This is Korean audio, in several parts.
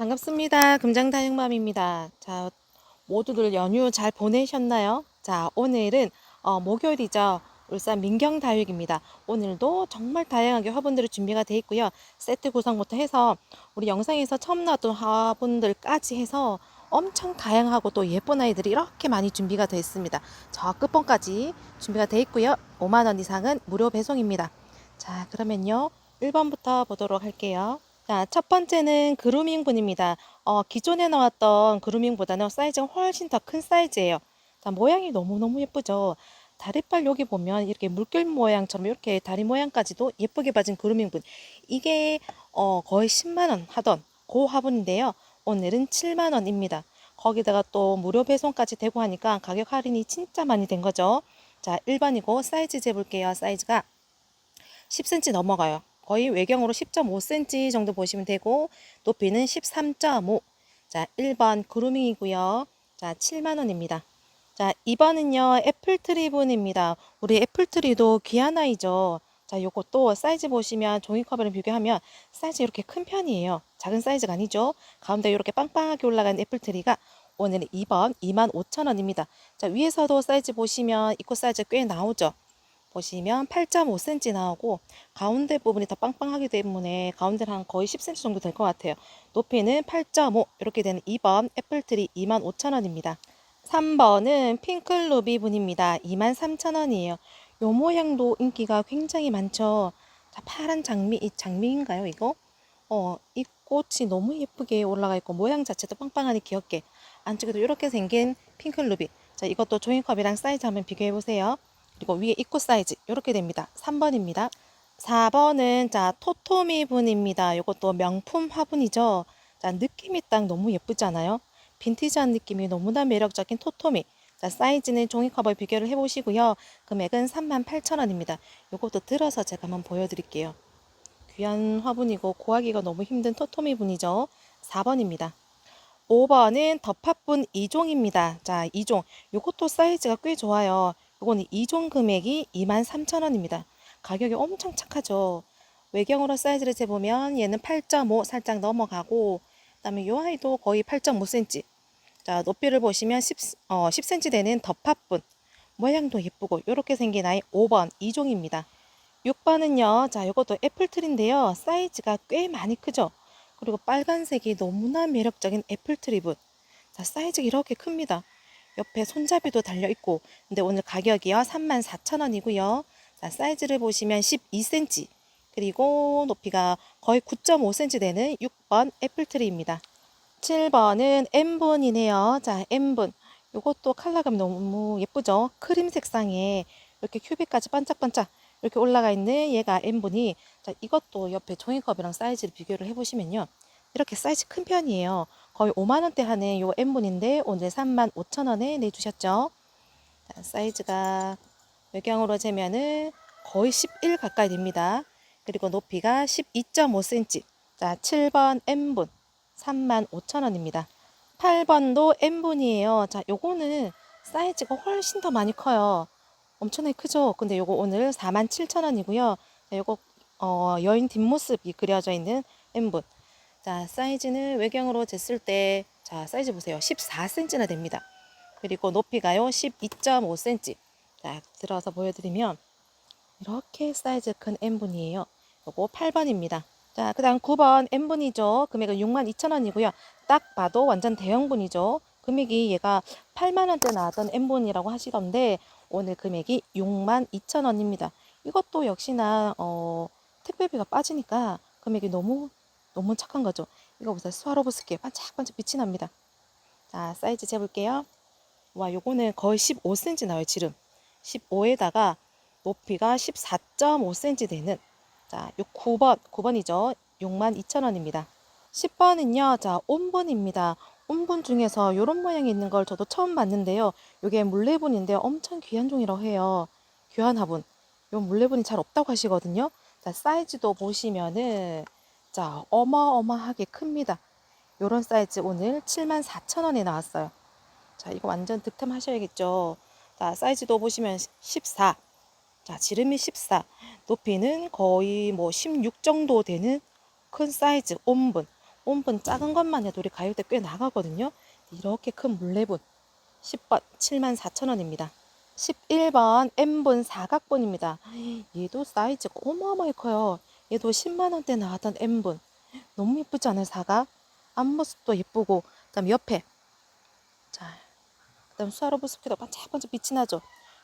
반갑습니다. 금장다육맘입니다. 자, 모두들 연휴 잘 보내셨나요? 자, 오늘은 어, 목요일이죠. 울산 민경다육입니다. 오늘도 정말 다양하게 화분들이 준비가 되어 있고요. 세트 구성부터 해서 우리 영상에서 처음 나왔던 화분들까지 해서 엄청 다양하고 또 예쁜 아이들이 이렇게 많이 준비가 되어 있습니다. 저 끝번까지 준비가 되어 있고요. 5만원 이상은 무료 배송입니다. 자, 그러면요. 1번부터 보도록 할게요. 자, 첫 번째는 그루밍분입니다. 어, 기존에 나왔던 그루밍보다는 사이즈가 훨씬 더 큰 사이즈예요. 자, 모양이 너무너무 예쁘죠? 다리빨 여기 보면 이렇게 물결 모양처럼 이렇게 다리 모양까지도 예쁘게 빠진 그루밍분. 이게 어, 거의 10만원 하던 그 화분인데요. 오늘은 7만원입니다. 거기다가 또 무료 배송까지 되고 하니까 가격 할인이 진짜 많이 된 거죠. 자, 1번이고 사이즈 재볼게요. 사이즈가 10cm 넘어가요. 거의 외경으로 10.5cm 정도 보시면 되고 높이는 13.5. 자, 1번 그루밍이고요. 자, 7만 원입니다. 자, 2번은요. 애플트리분입니다. 우리 애플트리도 귀한 아이죠. 자, 요것도 사이즈 보시면 종이컵이랑 비교하면 사이즈 이렇게 큰 편이에요. 작은 사이즈가 아니죠. 가운데 이렇게 빵빵하게 올라간 애플트리가 오늘 2번 25,000원입니다. 자, 위에서도 사이즈 보시면 입구 사이즈 꽤 나오죠. 보시면 8.5cm 나오고 가운데 부분이 더 빵빵하기 때문에 가운데는 한 거의 10cm 정도 될 것 같아요. 높이는 8.5 이렇게 되는 2번 애플트리 25,000원입니다. 3번은 핑클루비 분입니다. 23,000원이에요. 요 모양도 인기가 굉장히 많죠. 자, 파란 장미, 이 장미인가요, 이거? 어, 이 꽃이 너무 예쁘게 올라가 있고 모양 자체도 빵빵하니 귀엽게 안쪽에도 이렇게 생긴 핑클루비. 자, 이것도 종이컵이랑 사이즈 한번 비교해 보세요. 그리고 위에 입구 사이즈 이렇게 됩니다. 3번입니다. 4번은 자 토토미 분입니다. 이것도 명품 화분이죠. 자 느낌이 딱 너무 예쁘지 않아요? 빈티지한 느낌이 너무나 매력적인 토토미. 자 사이즈는 종이컵을 비교를 해보시고요. 금액은 38,000원입니다. 이것도 들어서 제가 한번 보여드릴게요. 귀한 화분이고 구하기가 너무 힘든 토토미 분이죠. 4번입니다. 5번은 덮합분 2종입니다. 자 2종. 이것도 사이즈가 꽤 좋아요. 이거는 2종 금액이 23,000원입니다. 가격이 엄청 착하죠. 외경으로 사이즈를 재보면 얘는 8.5 살짝 넘어가고 그다음에 이 아이도 거의 8.5cm. 자 높이를 보시면 10, 어, 10cm 되는 덮합분 모양도 예쁘고 이렇게 생긴 아이 5번 2종입니다. 6번은요. 자 이것도 애플트리인데요. 사이즈가 꽤 많이 크죠. 그리고 빨간색이 너무나 매력적인 애플트리분. 자 사이즈가 이렇게 큽니다. 옆에 손잡이도 달려 있고 근데 오늘 가격이요 34,000원이고요. 자, 사이즈를 보시면 12cm 그리고 높이가 거의 9.5cm 되는 6번 애플트리입니다. 7번은 M분이네요. 자, M분. 이것도 컬러감이 너무 예쁘죠? 크림 색상에 이렇게 큐빅까지 반짝반짝 이렇게 올라가 있는 얘가 M분이 자, 이것도 옆에 종이컵이랑 사이즈를 비교를 해보시면요. 이렇게 사이즈 큰 편이에요. 거의 5만원대 하는 요 M분인데 오늘 3만 5천원에 내주셨죠. 자, 사이즈가 외경으로 재면은 거의 11 가까이 됩니다. 그리고 높이가 12.5cm. 자, 7번 M분 3만 5천원입니다. 8번도 M분이에요. 자, 요거는 사이즈가 훨씬 더 많이 커요. 엄청나게 크죠? 근데 요거 오늘 4만 7천원이고요. 요거 어, 여인 뒷모습이 그려져 있는 M분. 자, 사이즈는 외경으로 쟀을 때, 자, 사이즈 보세요. 14cm나 됩니다. 그리고 높이가요, 12.5cm. 자, 들어서 보여드리면, 이렇게 사이즈 큰 N분이에요. 요거 8번입니다. 자, 그 다음 9번 N분이죠. 금액은 62,000원이고요. 딱 봐도 완전 대형분이죠. 금액이 얘가 8만원대 나왔던 N분이라고 하시던데, 오늘 금액이 62,000원입니다. 이것도 역시나, 어, 택배비가 빠지니까 금액이 너무 너무 착한 거죠. 이거 보세요. 스와로브스키 반짝반짝 빛이 납니다. 자, 사이즈 재볼게요. 와, 요거는 거의 15cm 나와요, 지름. 15에다가 높이가 14.5cm 되는 자, 요 9번, 9번이죠. 62,000원입니다. 10번은요. 자, 온분입니다. 온분 중에서 요런 모양이 있는 걸 저도 처음 봤는데요. 요게 물레분인데 엄청 귀한 종이라고 해요. 귀한 화분. 요 물레분이 잘 없다고 하시거든요. 자, 사이즈도 보시면은 자, 어마어마하게 큽니다. 요런 사이즈 오늘 74,000원에 나왔어요. 자, 이거 완전 득템하셔야겠죠. 자, 사이즈도 보시면 14. 자, 지름이 14. 높이는 거의 뭐 16 정도 되는 큰 사이즈 온분. 온분 작은 것만 해도 우리 가격대 꽤 나가거든요. 이렇게 큰 물레분 10번 74,000원입니다. 11번 M분 사각분입니다. 얘도 사이즈가 어마어마하게 커요. 얘도 10만원대 나왔던 M분. 너무 예쁘지 않아요, 사각? 앞모습도 예쁘고, 그 다음 옆에. 자, 그 다음 수화로브스키도 반짝반짝 빛이 나죠?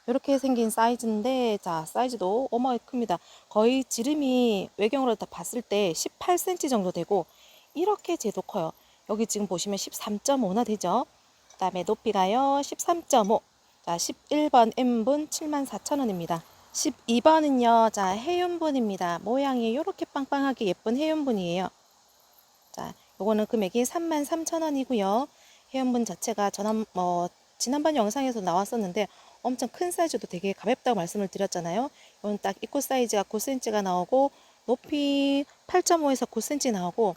이렇게 생긴 사이즈인데, 자, 사이즈도 어마어마하게 큽니다. 거의 지름이 외경으로 다 봤을 때 18cm 정도 되고, 이렇게 제도 커요. 여기 지금 보시면 13.5나 되죠? 그 다음에 높이가요, 13.5. 자, 11번 M분 74,000원입니다. 12번은요, 자, 해윤분입니다. 모양이 이렇게 빵빵하게 예쁜 해윤분이에요. 자, 요거는 금액이 33,000원이고요. 해윤분 자체가 전한, 뭐, 지난번 영상에서 나왔었는데 엄청 큰 사이즈도 되게 가볍다고 말씀을 드렸잖아요. 이건 딱 입구 사이즈가 9cm가 나오고 높이 8.5에서 9cm 나오고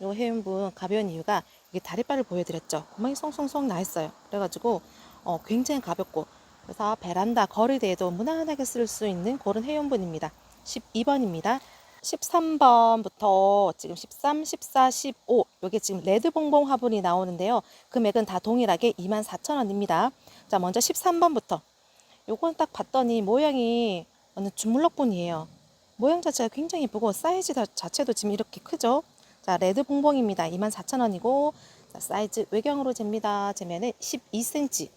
요 해윤분 가벼운 이유가 이게 다리발을 보여드렸죠. 구멍이 송송송 나 있어요. 그래가지고 어, 굉장히 가볍고 그래서 베란다 거리대에도 무난하게 쓸 수 있는 그런 해용분입니다. 12번입니다. 13번부터 지금 13, 14, 15 이게 지금 레드 봉봉 화분이 나오는데요. 금액은 다 동일하게 24,000원입니다. 자 먼저 13번부터 요건 딱 봤더니 모양이 완전 주물럭분이에요. 모양 자체가 굉장히 예쁘고 사이즈 자- 자체도 지금 이렇게 크죠. 자 레드 봉봉입니다. 24,000원이고 자, 사이즈 외경으로 잽니다. 재면은 12cm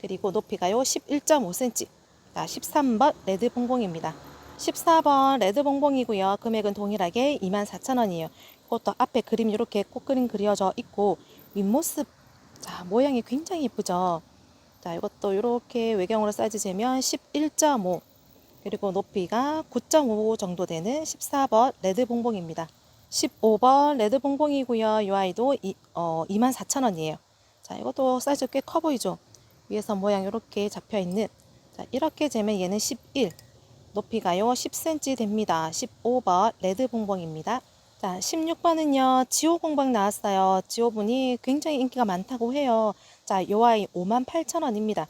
그리고 높이가요 11.5cm. 자, 13번 레드 봉봉입니다. 14번 레드 봉봉이고요. 금액은 동일하게 24,000원이에요. 이것도 앞에 그림 이렇게 꽃그림 그려져 있고 윗모습 자, 모양이 굉장히 예쁘죠. 자, 이것도 이렇게 외경으로 사이즈 재면 11.5 그리고 높이가 9.5 정도 되는 14번 레드 봉봉입니다. 15번 레드 봉봉이고요. 이 아이도 이, 어, 24,000원이에요. 자, 이것도 사이즈 꽤 커 보이죠? 위에서 모양 이렇게 잡혀 있는 자, 이렇게 재면 얘는 11 높이가요 10cm 됩니다. 15번 레드 봉봉입니다. 자, 16번은요. 지오 공방 나왔어요. 지오분이 굉장히 인기가 많다고 해요. 자, 요 아이 58,000원입니다.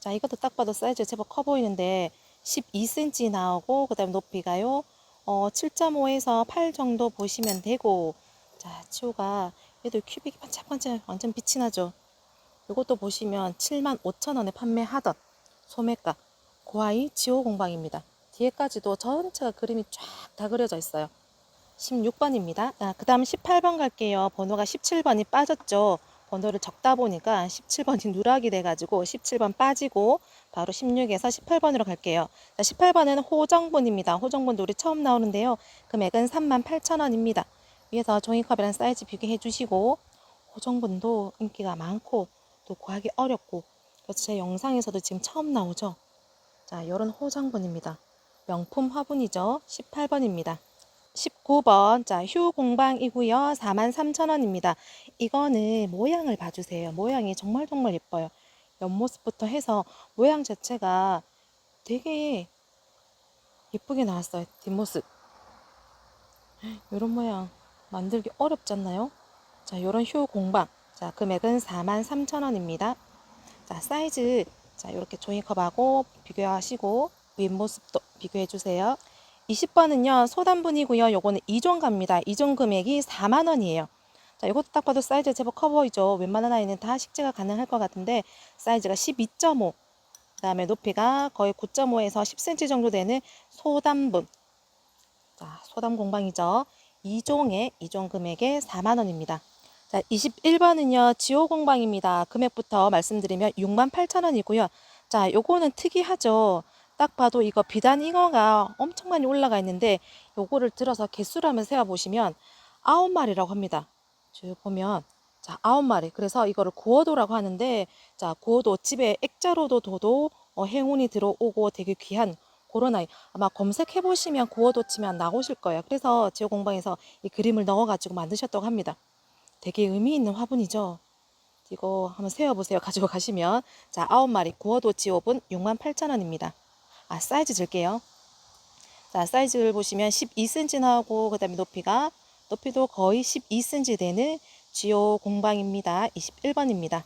자, 이것도 딱 봐도 사이즈 제법 커 보이는데 12cm 나오고 그 다음에 높이가요. 어, 7.5에서 8 정도 보시면 되고 자, 지오가 얘도 큐빅이 반짝반짝 완전 빛이 나죠. 이것도 보시면 7만 5천 원에 판매하던 소매가 고아이 지오 공방입니다. 뒤에까지도 전체가 그림이 쫙 다 그려져 있어요. 16번입니다. 아, 그 다음 18번 갈게요. 번호가 17번이 빠졌죠. 번호를 적다 보니까 17번이 누락이 돼가지고 17번 빠지고 바로 16에서 18번으로 갈게요. 자, 18번은 호정분입니다. 호정분도 우리 처음 나오는데요. 금액은 38,000원입니다. 위에서 종이컵이랑 사이즈 비교해 주시고 호정분도 인기가 많고 또 구하기 어렵고 그래서 제 영상에서도 지금 처음 나오죠. 자, 요런 호정분입니다. 명품 화분이죠. 18번입니다. 19번, 자, 휴 공방이고요. 43,000원입니다. 이거는 모양을 봐주세요. 모양이 정말 정말 예뻐요. 옆모습부터 해서 모양 자체가 되게 예쁘게 나왔어요. 뒷모습. 이런 모양 만들기 어렵지 않나요? 자, 요런 휴 공방. 자, 금액은 43,000원입니다. 자, 사이즈. 자, 이렇게 종이컵하고 비교하시고 윗모습도 비교해 주세요. 20번은요, 소단분이고요. 요거는 2종 갑니다. 2종 금액이 4만 원이에요. 자, 이것도 딱 봐도 사이즈 제법 커 보이죠? 웬만한 아이는 다 식재가 가능할 것 같은데 사이즈가 12.5. 그다음에 높이가 거의 9.5에서 10cm 정도 되는 소단분. 자, 소담 공방이죠. 2종에 2종 금액에 4만 원입니다. 자, 21번은요. 지오 공방입니다. 금액부터 말씀드리면 6만 8천 원이고요. 자, 요거는 특이하죠. 딱 봐도 이거 비단 잉어가 엄청 많이 올라가 있는데 요거를 들어서 개수를 한번 세어 보시면 아홉 마리라고 합니다. 쭉 보면 자, 아홉 마리. 그래서 이거를 구워도라고 하는데 자, 구워도 집에 액자로도 둬도 어, 행운이 들어오고 되게 귀한 그런 아이 아마 검색해 보시면 구워도 치면 나오실 거예요. 그래서 지오 공방에서 이 그림을 넣어 가지고 만드셨다고 합니다. 되게 의미 있는 화분이죠. 이거 한번 세어보세요. 가지고 가시면. 자, 아홉 마리 구워도 지오분 68,000원입니다. 아, 사이즈 줄게요. 자, 사이즈를 보시면 12cm 나오고, 그 다음에 높이가, 높이도 거의 12cm 되는 지오 공방입니다. 21번입니다.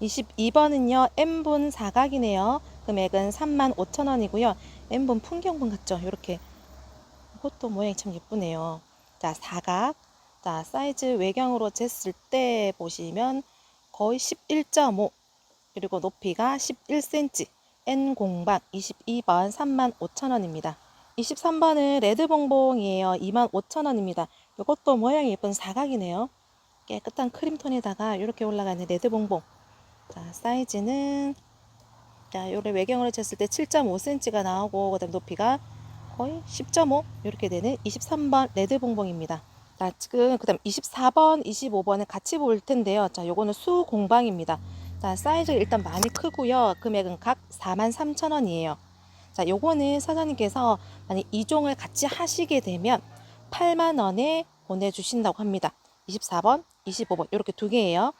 22번은요, M분 사각이네요. 금액은 35,000원이고요. M분 풍경분 같죠? 이렇게. 이것도 모양이 참 예쁘네요. 자, 사각. 자, 사이즈 외경으로 쟀을 때 보시면 거의 11.5 그리고 높이가 11cm N 공방 22번 35,000원입니다. 23번은 레드 봉봉이에요. 25,000원입니다. 이것도 모양이 예쁜 사각이네요. 깨끗한 크림톤에다가 이렇게 올라가는 레드 봉봉. 자, 사이즈는 자, 요래 외경으로 쟀을 때 7.5cm가 나오고 그다음 높이가 거의 10.5 이렇게 되는 23번 레드 봉봉입니다. 자, 지금 그다음 24번, 25번은 같이 볼 텐데요. 자, 요거는 수 공방입니다. 자, 사이즈가 일단 많이 크고요. 금액은 각 43,000원이에요. 자, 요거는 사장님께서 만약 이종을 같이 하시게 되면 8만 원에 보내 주신다고 합니다. 24번, 25번 이렇게 두 개예요.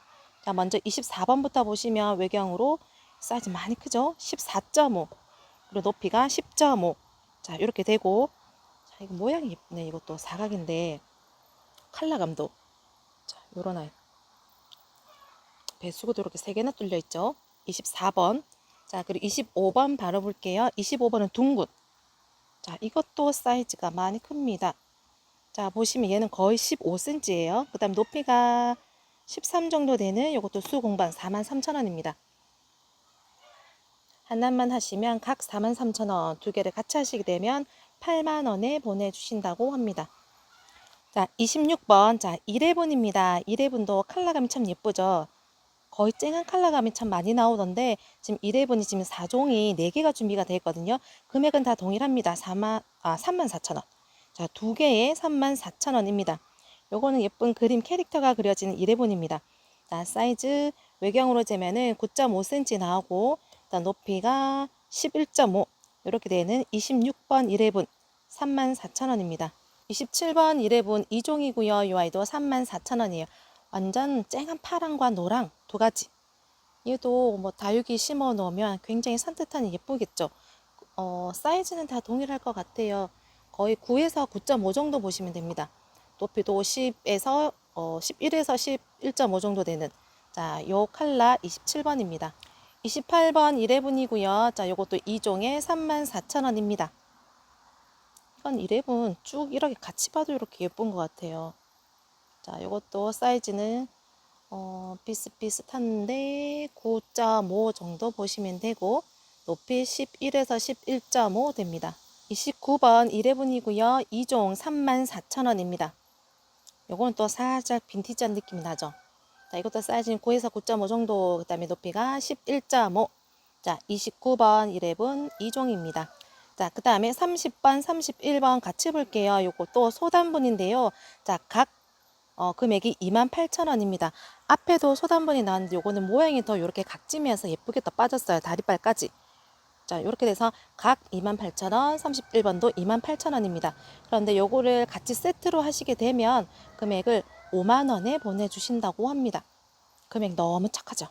자, 먼저 24번부터 보시면 외경으로 사이즈 많이 크죠? 14.5 그리고 높이가 10.5 자, 이렇게 되고 자, 이거 모양이 예쁘네. 이것도 사각인데 컬러감도 자, 요런 아이 배수구도 이렇게 세 개나 뚫려 있죠. 24번. 자, 그리고 25번 바로 볼게요. 25번은 둥근. 자, 이것도 사이즈가 많이 큽니다. 자, 보시면 얘는 거의 15cm예요. 그 다음 높이가 13 정도 되는 이것도 수공방 43,000원입니다. 하나만 하시면 각 43,000원, 두 개를 같이 하시게 되면 8만원에 보내주신다고 합니다. 자, 26번. 자, 1회분입니다. 1회분도 컬러감이 참 예쁘죠? 거의 쨍한 컬러감이 참 많이 나오던데 지금 1회분이 지금 4종이 4개가 준비가 되어 있거든요. 금액은 다 동일합니다. 4만, 아, 34,000원. 자, 두 개에 34,000원입니다. 요거는 예쁜 그림 캐릭터가 그려지는 1회분입니다. 자, 사이즈 외경으로 재면은 9.5cm 나오고 일단 높이가 11.5 이렇게 되는 26번 1회분 34,000원입니다. 27번 1회분 2종이고요. 이 아이도 34,000원이에요. 완전 쨍한 파랑과 노랑 두 가지. 얘도 뭐 다육이 심어 놓으면 굉장히 산뜻하니 예쁘겠죠. 어, 사이즈는 다 동일할 것 같아요. 거의 9에서 9.5 정도 보시면 됩니다. 높이도 10에서 어, 11에서 11.5 정도 되는 자, 요 칼라 27번입니다. 28번 1회분이고요. 자, 요것도 2종에 34,000원입니다. 이건 1회분 쭉 이렇게 같이 봐도 이렇게 예쁜 것 같아요. 자, 요것도 사이즈는 어, 비슷비슷한데 9.5 정도 보시면 되고 높이 11에서 11.5 됩니다. 29번 1회분이고요. 2종 34,000원입니다. 요거는 또 살짝 빈티지한 느낌이 나죠. 자, 이것도 사이즈는 9에서 9.5 정도, 그 다음에 높이가 11.5. 자, 29번 1회분 2종입니다. 자, 그 다음에 30번, 31번 같이 볼게요. 요것도 소단분인데요. 자, 각 어, 금액이 28,000원입니다. 앞에도 소단분이 나왔는데 요거는 모양이 더 이렇게 각지면서 예쁘게 더 빠졌어요. 다리발까지. 자, 이렇게 돼서 각 28,000원, 31번도 28,000원입니다. 그런데 요거를 같이 세트로 하시게 되면 금액을 5만 원에 보내주신다고 합니다. 금액 너무 착하죠?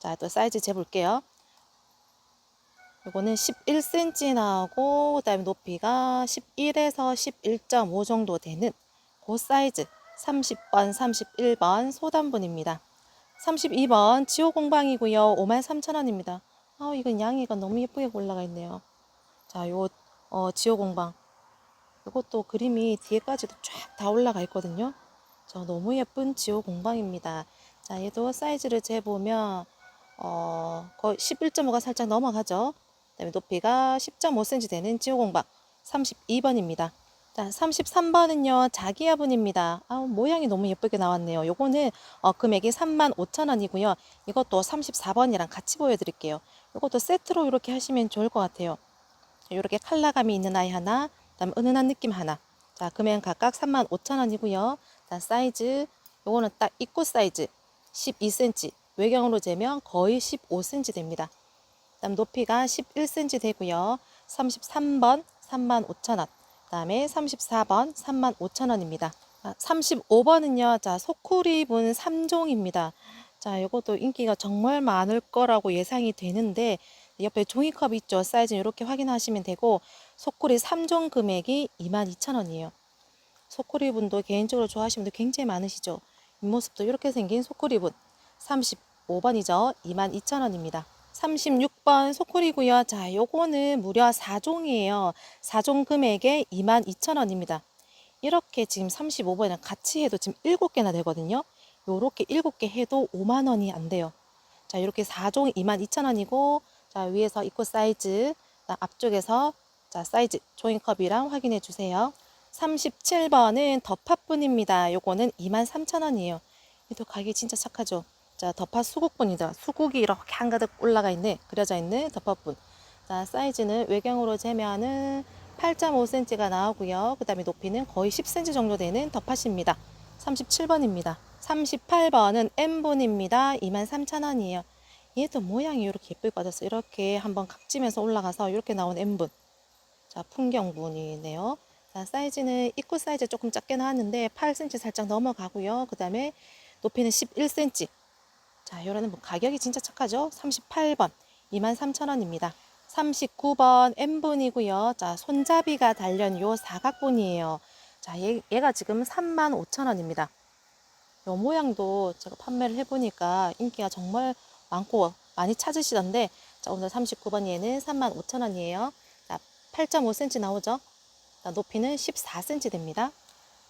자, 또 사이즈 재볼게요. 요거는 11cm 나오고, 그 다음에 높이가 11에서 11.5 정도 되는 그 사이즈 30번, 31번 소단분입니다. 32번 지호공방이고요. 53,000원입니다. 아, 이건 양이가 너무 예쁘게 올라가 있네요. 자, 요 어, 지호공방. 이것도 그림이 뒤에까지도 쫙 다 올라가 있거든요. 저 너무 예쁜 지호공방입니다. 자, 얘도 사이즈를 재보면 어, 거의 11.5가 살짝 넘어가죠. 그다음에 높이가 10.5cm 되는 지호공방 32번입니다. 자, 33번은요, 자기야분입니다. 아, 모양이 너무 예쁘게 나왔네요. 요거는 어, 금액이 35,000원이고요. 이것도 34번이랑 같이 보여드릴게요. 이것도 세트로 이렇게 하시면 좋을 것 같아요. 이렇게 컬러감이 있는 아이 하나, 그다음 은은한 느낌 하나. 자, 금액은 각각 35,000원이고요. 자, 사이즈 요거는 딱 입구 사이즈 12cm. 외경으로 재면 거의 15cm 됩니다. 그다음 높이가 11cm 되고요. 33번 35,000원. 그다음에 34번 35,000원입니다. 35번은요. 자, 소쿠리분 3종입니다. 자, 이것도 인기가 정말 많을 거라고 예상이 되는데 옆에 종이컵 있죠. 사이즈는 이렇게 확인하시면 되고 소쿠리 3종 금액이 22,000원이에요. 소쿠리 분도 개인적으로 좋아하시는 분들 굉장히 많으시죠. 뒷모습도 이렇게 생긴 소쿠리 분 35번이죠. 22,000원입니다. 36번 소쿠리고요. 자, 요거는 무려 4종이에요. 4종 금액에 22,000원입니다. 이렇게 지금 35번이랑 같이 해도 지금 7개나 되거든요. 요렇게 7개 해도 5만 원이 안 돼요. 자, 이렇게 4종 22,000원이고 자, 위에서 입구 사이즈, 앞쪽에서 자, 사이즈 조인컵이랑 확인해 주세요. 37번은 덮팥분입니다. 요거는 23,000원이에요. 얘도 가격이 진짜 착하죠. 자, 덮팥 수국분이다. 수국이 이렇게 한가득 올라가 있는, 그려져 있는 덮팥분. 자, 사이즈는 외경으로 재면은 8.5cm가 나오고요. 그 다음에 높이는 거의 10cm 정도 되는 덮팥입니다. 37번입니다. 38번은 M분입니다. 23,000원이에요. 얘도 모양이 이렇게 예쁘게 빠졌어요. 이렇게 한번 각지면서 올라가서 이렇게 나온 M분. 자, 풍경분이네요. 자, 사이즈는 입구 사이즈 조금 작게 나왔는데 8cm 살짝 넘어가고요. 그 다음에 높이는 11cm. 자, 요거는 뭐 가격이 진짜 착하죠? 38번 23,000원입니다. 39번 M분이고요. 자, 손잡이가 달린 요 사각분이에요. 자, 얘, 얘가 지금 35,000원입니다. 요 모양도 제가 판매를 해보니까 인기가 정말 많고 많이 찾으시던데 자, 오늘 39번 얘는 35,000원이에요. 자, 8.5cm 나오죠? 자, 높이는 14cm 됩니다.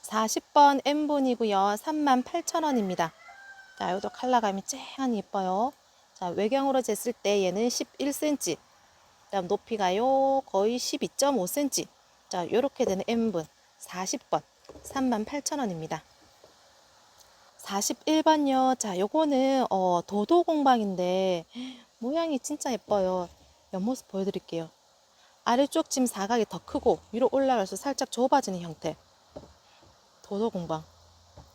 40번 M분이고요. 38,000원입니다. 자, 이것도 컬러감이 쨍하니 예뻐요. 자, 외경으로 쟀을 때 얘는 11cm. 그다음 높이가요 거의 12.5cm. 자, 요렇게 되는 M분 40번 38,000원입니다. 41번요. 자, 요거는 어, 도도 공방인데 모양이 진짜 예뻐요. 옆모습 보여드릴게요. 아래쪽 지금 사각이 더 크고 위로 올라가서 살짝 좁아지는 형태. 도도 공방.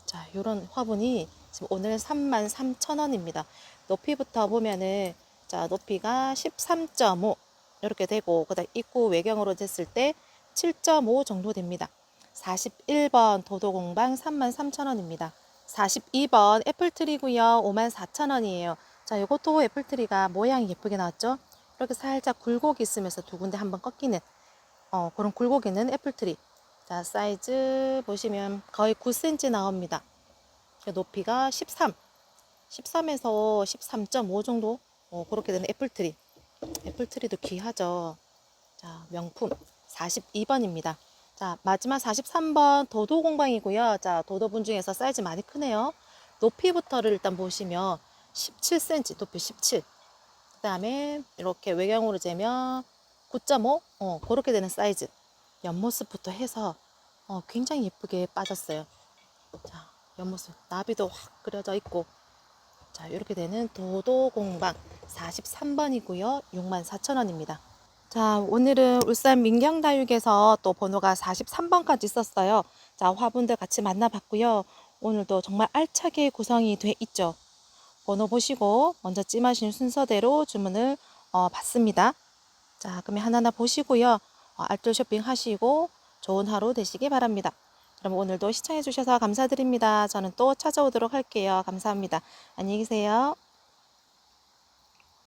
자, 요런 화분이 지금 오늘 33,000원입니다. 높이부터 보면은 자, 높이가 13.5 이렇게 되고 그다음 입구 외경으로 쟀을 때 7.5 정도 됩니다. 41번 도도공방 33,000원입니다. 42번 애플트리고요. 54,000원이에요. 자, 이것도 애플트리가 모양이 예쁘게 나왔죠? 이렇게 살짝 굴곡이 있으면서 두 군데 한번 꺾이는 어, 그런 굴곡 있는 애플트리. 자, 사이즈 보시면 거의 9cm 나옵니다. 높이가 13, 13에서 13.5 정도 어, 그렇게 되는 애플트리. 애플트리도 귀하죠. 자, 명품 42번입니다. 자, 마지막 43번 도도 공방이고요. 자, 도도분 중에서 사이즈 많이 크네요. 높이부터를 일단 보시면 17cm, 높이 17. 그 다음에 이렇게 외경으로 재면 9.5, 어, 그렇게 되는 사이즈. 옆모습부터 해서 어, 굉장히 예쁘게 빠졌어요. 자, 옆모습 나비도 확 그려져 있고 자, 이렇게 되는 도도공방 43번이고요. 64,000원입니다. 자, 오늘은 울산 민경다육에서 또 번호가 43번까지 있었어요. 자, 화분들 같이 만나봤고요. 오늘도 정말 알차게 구성이 돼 있죠. 번호 보시고 먼저 찜하신 순서대로 주문을 어, 받습니다. 자, 그러면 하나하나 보시고요. 어, 알뜰 쇼핑 하시고 좋은 하루 되시기 바랍니다. 그럼 오늘도 시청해 주셔서 감사드립니다. 저는 또 찾아오도록 할게요. 감사합니다. 안녕히 계세요.